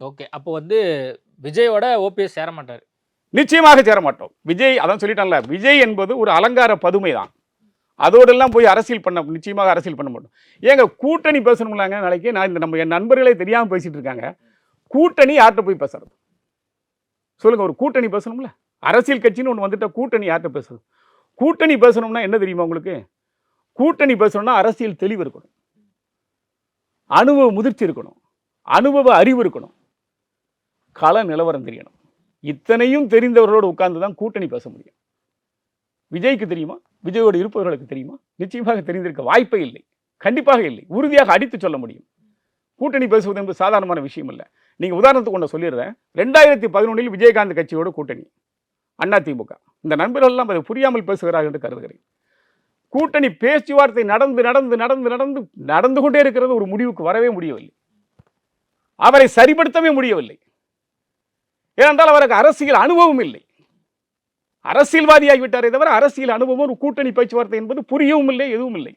Okay. அப்போ வந்து விஜயோட ஓபிஎஸ் சேர மாட்டார். நிச்சயமாக சேர மாட்டோம். விஜய் அதான் சொல்லிட்டான்ல விஜய் என்பது ஒரு அலங்கார பதுமை தான். அதோடெல்லாம் போய் அரசியல் பண்ண நிச்சயமாக அரசியல் பண்ண மாட்டோம். ஏங்க கூட்டணி பேசணும்லாங்க நாளைக்கு? நான் இந்த நம்ம என் நண்பர்களே தெரியாமல் பேசிட்டு இருக்காங்க. கூட்டணி யார்கிட்ட போய் பேசுறது? சொல்லுங்கள் ஒரு கூட்டணி பேசணும்ல. அரசியல் கட்சின்னு ஒன்று வந்துட்டால் கூட்டணி யார்கிட்ட பேசுறது? கூட்டணி பேசணும்னா என்ன தெரியுமா உங்களுக்கு? கூட்டணி பேசணும்னா அரசியல் தெளிவு இருக்கணும். அனுபவ முதிர்ச்சி இருக்கணும். அனுபவ அறிவு இருக்கணும். கள நிலவரம் தெரியணும். இத்தனையும் தெரிந்தவர்களோடு உட்கார்ந்து தான் கூட்டணி பேச முடியும். விஜய்க்கு தெரியுமா? விஜயோடு இருப்பவர்களுக்கு தெரியுமா? நிச்சயமாக தெரிந்திருக்க வாய்ப்பே இல்லை. கண்டிப்பாக இல்லை. உறுதியாக அடித்து சொல்ல முடியும். கூட்டணி பேசுவது என்பது சாதாரணமான விஷயம் இல்லை. நீங்கள் உதாரணத்துக்கு ஒன்று சொல்லிடுறேன். ரெண்டாயிரத்தி பதினொன்றில் விஜயகாந்த் கட்சியோட கூட்டணி. அண்ணா திமுக. இந்த நண்பர்கள்லாம் அதை புரியாமல் பேசுகிறார்கள் என்று கருதுகிறேன். கூட்டணி பேச்சுவார்த்தை நடந்து நடந்து நடந்து நடந்து நடந்து கொண்டே இருக்கிறது ஒரு முடிவுக்கு வரவே முடியவில்லை. அவரை சரிப்படுத்தவே முடியவில்லை. ஏனென்றால் அவருக்கு அரசியல் அனுபவம் இல்லை. அரசியல்வாதியாகிவிட்டாரே தவிர அரசியல் அனுபவம் ஒரு கூட்டணி பேச்சுவார்த்தை என்பது புரியவும் இல்லை எதுவும் இல்லை.